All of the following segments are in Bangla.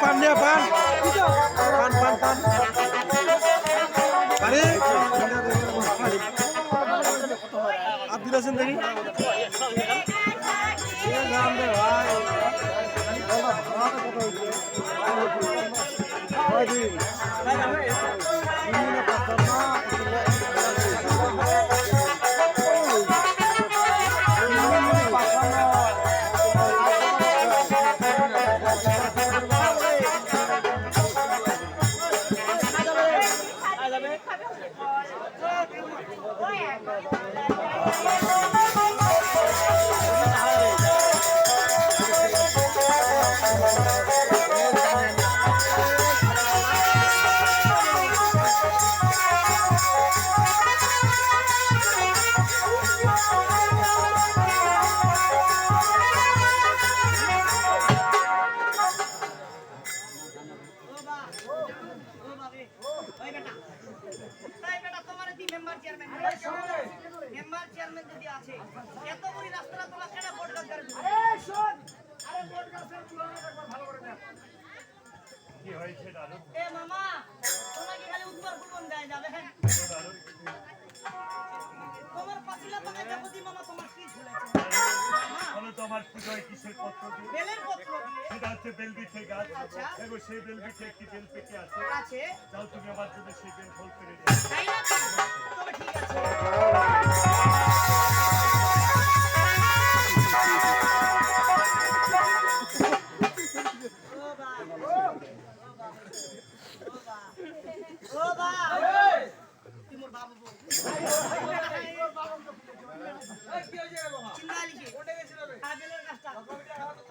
পান নিয়ে পান পান পান পান আরে আর দিল আছেন দেখি ভাই মেম্বার চেয়ারম্যান যদি আছে এত বড় রাস্তাটা তোলা কেন ভোট দরকার কি হয়েছে দাদু এ মামা তোমাকে খালি উত্তর পূর্বন দেয় যাবে তোমার পাতিলা তোমার দেখো মামা তোমার কি ঝুলেছে বলো তো আমার পুজোয় কিসের পত্র দিয়ে বেলের পত্র দিয়ে সেটা হচ্ছে বেলবিঠে গাছ আচ্ছা। দেখো সেই বেলবিঠে একটি বেল পেকে আছে? আছে। যাও তুমি আমার জন্য সেই বেল ফল করে যাও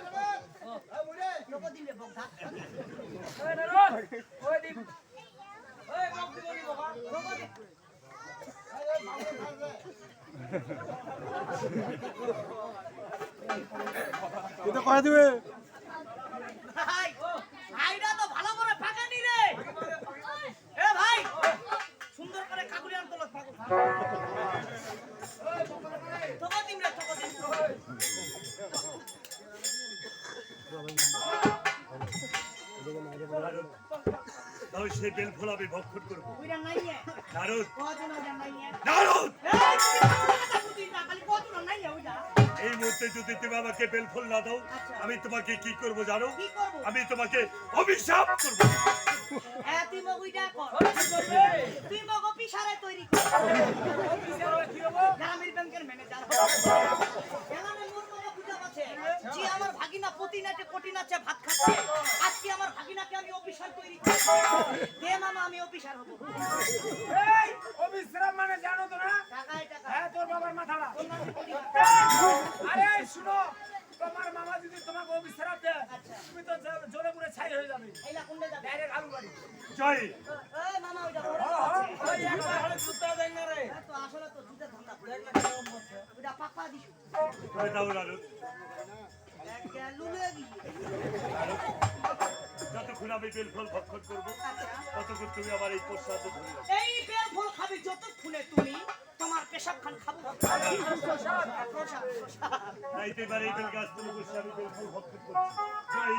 বগা লোক দিলে এটা কয়ে দিবে? ভাই ভাইরা তো ভালো করে ফাঁকানি রে। ভাই সুন্দর করে কাকুরি আনতো সেই বেল আমি ভক্ষণ করব। নারদ। নারদ! এই মুহূর্তে যদি তুমি আমাকে বেলফল না দাও আচ্ছা। আমি তোমাকে কি করব জানো? আমি তোমাকে অভিশাপ করব। হ্যাঁ তুই মগ কর। তুই মগ অফিসারে তৈরি কর। অফিসার তৈরি দে মামা আমি অফিসার হব। এই অবিশ্রাম মানে জানো তো না? টাকায় টাকা। হ্যাঁ তোর বাবার মাথাটা। আরে শুনো তোমার মামা যদি তোমাকে অবিশ্রাম দেয় আচ্ছা। তুমি তো জ- জ্বলে পুড়ে ছাই হয়ে যাবে। এইলা কোনটা যাবে। ডাইরেক্ট আলু বাড়ি। জয়। এই মামা ওইটা বড় আছে হ্যাঁ, তো আসলে তো দুধের ধান্দা। করে ওইটা পাপা দিছু। জয় দাও নারদ একটা লুলে গিয়ে। যতক্ষণ আমি বেলফল ভক্ষণ করব। আচ্ছা। ততক্ষণ তুমি আমার এই প্রসাদ ধরে এই বেলফল খাবে যতক্ষণে তুমি তোমার পেশাব খান খাব। প্রসাদ প্রসাদ এই বেল গাছ তুমি বসে আমি বেল ফল ভক্ষণ করছি। জয়